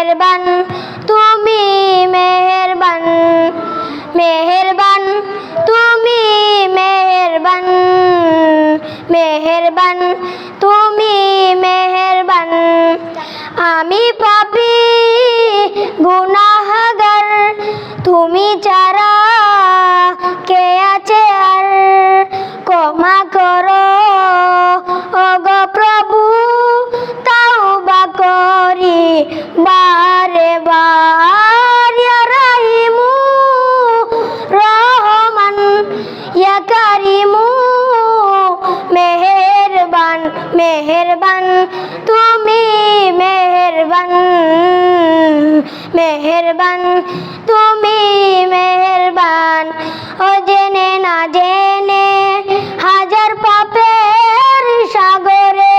মেহরবান, তুমি মেহরবান মেহরবান, তুমি মেহরবান মেহরবান, তুমি মেহরবান। আমি পাপি, গুনাহগর, তুমি চারা কে আছে আর? ক্ষমা করো অগ প্রভু তাও বা করি, বা বার ইয়া রাহিমু রহমান ইয়া কারিমু মেহেরবান মেহেরবান, তুমি মেহেরবান। মেহেরবান, তুমি মেহেরবান। ও জেনে না জেনে হাজার পাপের সাগরে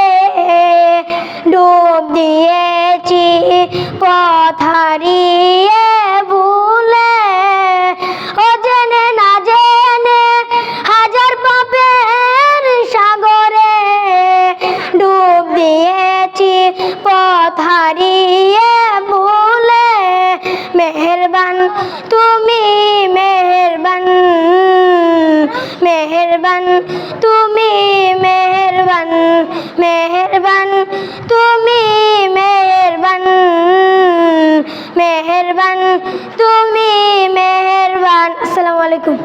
ডুব দিয়েছি। পথ হারিয়ে ভুলে, ও জেনে না জেনে হাজার পাপের সাগরে ডুব দিয়েছি পথ হারিয়ে ভুলে। মেহেরবান, তুমি মেহেরবান মেহেরবান, তুমি মেহেরবান মেহেরবান। তুমি মেহরবান। আসসালামু আলাইকুম।